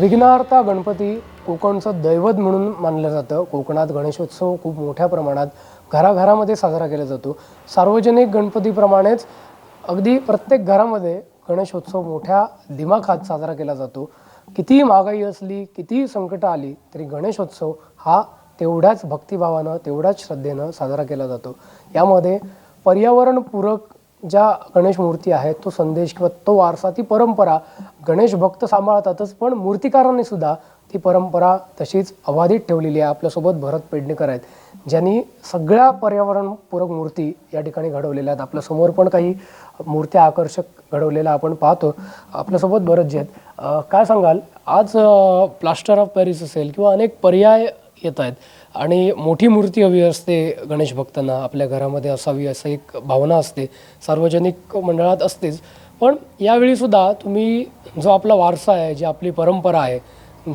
विघ्नहर्ता गणपती कोकणचं दैवत म्हणून मानलं जातं. कोकणात गणेशोत्सव खूप मोठ्या प्रमाणात घराघरामध्ये साजरा केला जातो. सार्वजनिक गणपतीप्रमाणेच अगदी प्रत्येक घरामध्ये गणेशोत्सव मोठ्या दिमाखात साजरा केला जातो. कितीही महागाई असली कितीही संकटं आली तरी गणेशोत्सव हा तेवढ्याच भक्तिभावानं तेवढ्याच श्रद्धेनं साजरा केला जातो. यामध्ये पर्यावरणपूरक ज्या गणेश मूर्ती आहेत तो संदेश किंवा तो वारसा ती परंपरा गणेश भक्त सांभाळतातच पण मूर्तिकारांनी सुद्धा ती परंपरा तशीच अबाधित ठेवलेली आहे. आपल्यासोबत भरत पेडणेकर आहेत ज्यांनी सगळ्या पर्यावरणपूरक मूर्ती या ठिकाणी घडवलेल्या आहेत. आपल्यासमोर पण काही मूर्त्या आकर्षक घडवलेल्या आपण पाहतो. आपल्यासोबत भरत जे आहेत काय सांगाल? आज प्लास्टर ऑफ पॅरिस असेल किंवा अनेक पर्याय येत आहेत. आणि मोठी मूर्ती हवी असते गणेश भक्तांना आपल्या घरामध्ये असावी असं एक भावना असते. सार्वजनिक मंडळात असतेच. पण यावेळी सुद्धा तुम्ही जो आपला वारसा आहे जी आपली परंपरा आहे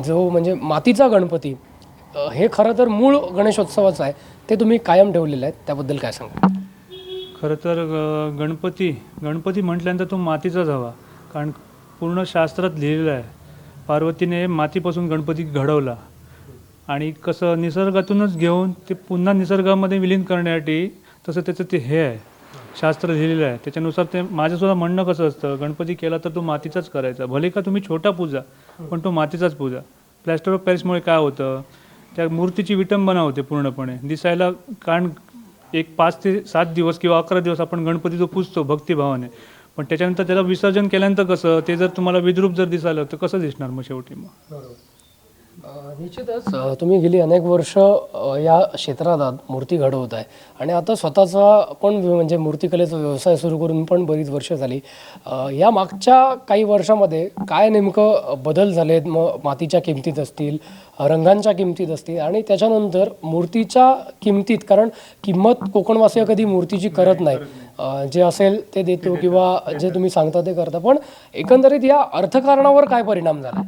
जो म्हणजे मातीचा गणपती हे खरं तर मूळ गणेशोत्सवाचं आहे. ते तुम्ही कायम ठेवलेलं आहे. त्याबद्दल काय सांगा खरं तर गणपती गणपती म्हटल्यानंतर तो मातीचाच हवा. कारण पूर्ण शास्त्रात लिहिलेलं आहे पार्वतीने मातीपासून गणपती घडवला. आणि कसं निसर्गातूनच घेऊन ते पुन्हा निसर्गामध्ये विलीन करण्यासाठी तसं त्याचं ते हे आहे. शास्त्र लिहिलेलं आहे. त्याच्यानुसार ते माझंसुद्धा म्हणणं कसं असतं गणपती केला तर तो मातीचाच करायचा. भले का तुम्ही छोटा पूजा पण तो मातीचाच पूजा. प्लॅस्टर ऑफ पॅरिसमुळे काय होतं त्या मूर्तीची विटंबना होते पूर्णपणे. दिसायला कारण एक पाच ते सात दिवस किंवा अकरा दिवस आपण गणपती जो पूजतो भक्तिभावाने. पण त्याच्यानंतर त्याला विसर्जन केल्यानंतर कसं ते जर तुम्हाला विद्रूप जर दिसायला तर कसं दिसणार मग शेवटी मग? निश्चितच तुम्ही गेली अनेक वर्ष या क्षेत्रात आहात, मूर्ती घडवत आहे. आणि आता स्वतःचा पण म्हणजे मूर्तिकलेचा व्यवसाय सुरू करून पण बरीच वर्ष झाली. या मागच्या काही वर्षामध्ये काय नेमकं बदल झालेत? मग मातीच्या किमतीत असतील रंगांच्या किमतीत असतील आणि त्याच्यानंतर मूर्तीच्या किमतीत कारण किंमत कोकणवासीय कधी मूर्तीची करत नाही जे असेल ते देतो. किंवा जे तुम्ही सांगता ते करता. पण एकंदरीत या अर्थकारणावर काय परिणाम झाला?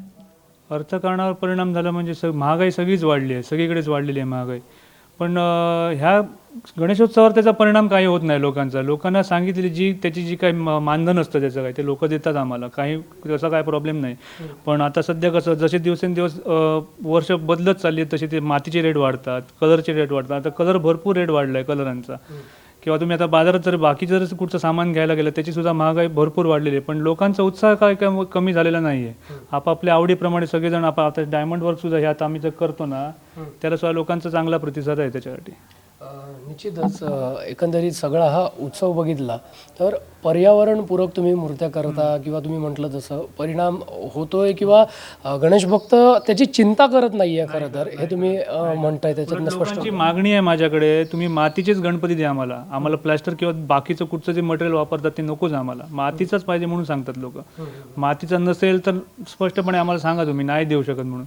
अर्थकारणावर परिणाम झाला म्हणजे स महागाई सगळीच वाढली आहे सगळीकडेच वाढलेली आहे महागाई. पण ह्या गणेशोत्सवावर त्याचा परिणाम काही होत नाही लोकांचा. लोकांना सांगितलेली जी त्याची जी काही मानधन असतं त्याचं काही ते लोक देतात आम्हाला. काही त्याचा काय प्रॉब्लेम नाही. पण आता सध्या कसं जसे दिवसेंदिवस वर्ष बदलत चालली आहेत तसे ते मातीचे रेट वाढतात कलरचे रेट वाढतात. आता कलर भरपूर रेट वाढला आहे कलरांचा किंवा तुम्ही आता बाजारात जर बाकी जर कुठचं सामान घ्यायला गेलं त्याची सुद्धा महागाई भरपूर वाढलेली आहे. पण लोकांचा उत्साह काय कम कमी झालेला नाही आहे आपापल्या आवडीप्रमाणे सगळेजण आप आता डायमंड वर्क सुद्धा हे आता आम्ही जर करतो ना त्याला सुद्धा लोकांचा चांगला प्रतिसाद आहे त्याच्यासाठी. निश्चितच एकंदरीत सगळा हा उत्सव बघितला. तर पर्यावरणपूरक तुम्ही मूर्त्या करता किंवा तुम्ही म्हटलं तसं परिणाम होतोय किंवा गणेश भक्त त्याची चिंता करत नाहीये खरं तर हे तुम्ही म्हणताय त्याच्यातनं स्पष्ट लोकांची मागणी आहे माझ्याकडे तुम्ही मातीचेच गणपती द्या आम्हाला. आम्हाला प्लॅस्टर किंवा बाकीचं कुठचं जे मटेरियल वापरतात ते नकोच आम्हाला. मातीचाच पाहिजे म्हणून सांगतात लोक. मातीचा नसेल तर स्पष्टपणे आम्हाला सांगा तुम्ही नाही देऊ शकत म्हणून.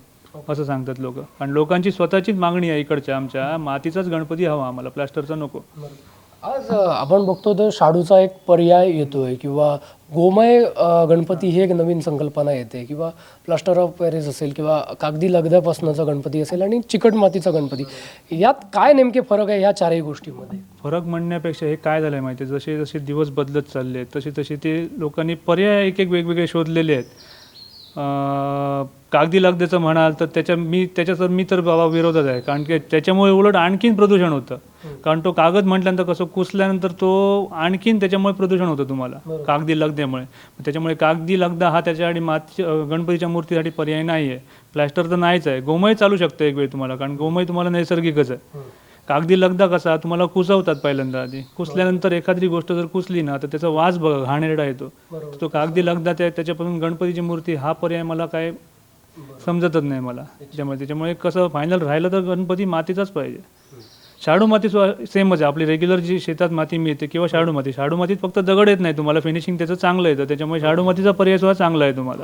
असं सांगतात लोक. आणि लोकांची स्वतःचीच मागणी आहे इकडच्या आमच्या. मातीचाच गणपती हवा आम्हाला प्लॅस्टरचा नको. आज आपण बघतो तर शाडूचा एक पर्याय येतोय किंवा गोमय गणपती ही एक नवीन संकल्पना येते किंवा प्लास्टर ऑफ पॅरिस असेल किंवा कागदी लगद्यापासूनचा गणपती असेल आणि चिकट मातीचा गणपती. यात काय नेमके फरक आहे ह्या चारही गोष्टींमध्ये? फरक म्हणण्यापेक्षा हे काय झालंय माहिती आहे? जसे जसे दिवस बदलत चालले आहेत तसे तसे ते लोकांनी पर्याय एक एक वेगवेगळे शोधलेले आहेत. कागदी लगद्याचं म्हणाल तर त्याच्या मी त्याच्या तर मी तर बाबा विरोधात आहे. कारण की त्याच्यामुळे उलट आणखीन प्रदूषण होतं. कारण तो कागद म्हटल्यानंतर कसं कुसल्यानंतर तो आणखीन त्याच्यामुळे प्रदूषण होतं तुम्हाला. कागदी लगद्यामुळे. त्याच्यामुळे कागदी लगदा हा त्याच्यासाठी माती गणपतीच्या मूर्तीसाठी पर्याय नाही आहे प्लॅस्टर तर नाहीच आहे. गोमय चालू शकतं एक वेळ तुम्हाला कारण गोमय तुम्हाला नैसर्गिकच आहे. कागदी लगदा कसा तुम्हाला कुसवतात पहिल्यांदा आधी. कुसल्यानंतर एखादी गोष्ट जर कुसली ना तर त्याचा वास बघा घाणेरडा येतो. तो कागदी लगदा त्या त्याच्यापासून गणपतीची मूर्ती हा पर्याय मला काय समजतच नाही मला. त्याच्यामुळे त्याच्यामुळे कसं फायनल राहिलं तर गणपती मातीचाच पाहिजे. शाडू माती सेमच आहे. आपली रेग्युलर जी शेतात माती मिळते किंवा शाडू माती. शाडू मातीत फक्त दगड येत नाही तुम्हाला. फिनिशिंग त्याचं चांगलं येतं. त्याच्यामुळे शाडू मातीचा पर्याय सुद्धा चांगला आहे तुम्हाला.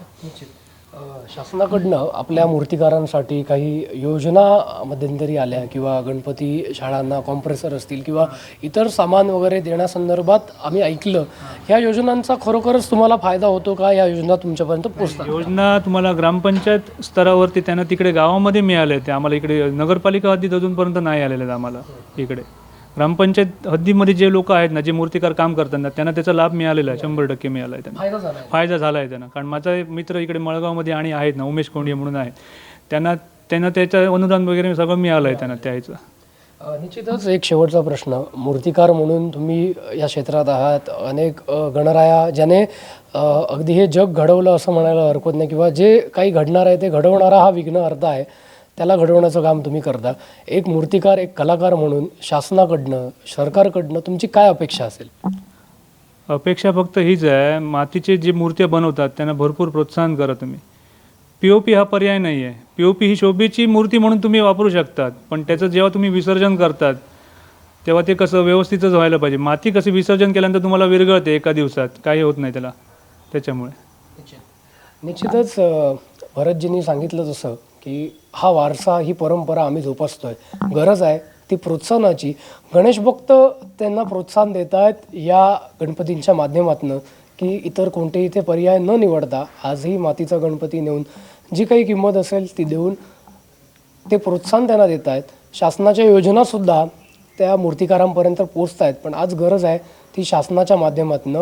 शासनाकडनं आपल्या मूर्तिकारांसाठी काही योजना मध्यंतरी आल्या किंवा गणपती शाळांना कॉम्प्रेसर असतील किंवा इतर सामान वगैरे देण्यासंदर्भात आम्ही ऐकलं. ह्या योजनांचा खरोखरच तुम्हाला फायदा होतो का? या योजना तुमच्यापर्यंत पोहोचतात योजना तुम्हाला ग्रामपंचायत स्तरावरती त्यांना तिकडे गावामध्ये मिळाले त्या आम्हाला इकडे नगरपालिका हद्दीत अजूनपर्यंत नाही आलेले आहेत आम्हाला इकडे. ग्रामपंचायत हद्दीमध्ये जे लोक आहेत ना जे मूर्तिकार काम करतात ना त्यांना त्याचा लाभ मिळालेला आहे शंभर टक्के मिळाला आहे त्यांना. फायदा झाला फायदा झाला आहे त्यांना. कारण माझा एक मित्र इकडे मळगावमध्ये आणि आहेत ना उमेश कोंडिये म्हणून आहेत. त्यांना त्यांना त्याचं अनुदान वगैरे सगळं मिळालं आहे त्यांना त्याचं. निश्चितच. एक शेवटचा प्रश्न. मूर्तिकार म्हणून तुम्ही या क्षेत्रात आहात. अनेक गणराया ज्याने अगदी हे जग घडवलं असं म्हणायला हरकत नाही किंवा जे काही घडणार आहे ते घडवणारा हा विघ्न अर्थ आहे. त्याला घडवण्याचं काम तुम्ही करता. एक मूर्तिकार एक कलाकार म्हणून शासनाकडनं सरकारकडनं तुमची काय अपेक्षा असेल? अपेक्षा फक्त हीच आहे मातीचे जे मूर्त्या बनवतात त्यांना भरपूर प्रोत्साहन करा तुम्ही. पी ओ पी हा पर्याय नाही आहे पी ओ पी ही शोभेची मूर्ती म्हणून तुम्ही वापरू शकतात पण त्याचं जेव्हा तुम्ही विसर्जन करतात तेव्हा ते कसं व्यवस्थितच व्हायला पाहिजे. माती कशी विसर्जन केल्यानंतर तुम्हाला विरघळते एका दिवसात काही होत नाही त्याला त्याच्यामुळे. निश्चितच भरतजींनी सांगितलं जसं की हा वारसा ही परंपरा आम्ही जोपासतोय. गरज आहे ती प्रोत्साहनाची. गणेश भक्त त्यांना प्रोत्साहन देत आहेत या गणपतींच्या माध्यमातून की इतर कोणतेही इथे पर्याय न निवडता आजही मातीचा गणपती नेऊन जी काही किंमत असेल ती देऊन ते प्रोत्साहन त्यांना देत आहेत शासनाच्या योजनासुद्धा त्या मूर्तिकारांपर्यंत पोचत आहेत पण आज गरज आहे ती शासनाच्या माध्यमातून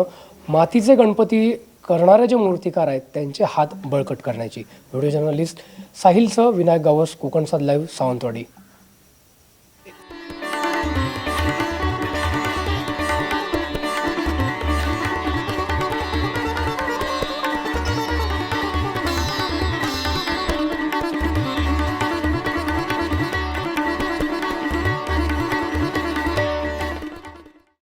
मातीचे गणपती करणारे जे मूर्तिकार आहेत त्यांचे हात बळकट करण्याची. व्हिडिओ जर्नलिस्ट साहिलसह विनायक गावस कोकणचा लाईव्ह सावंतवाडी.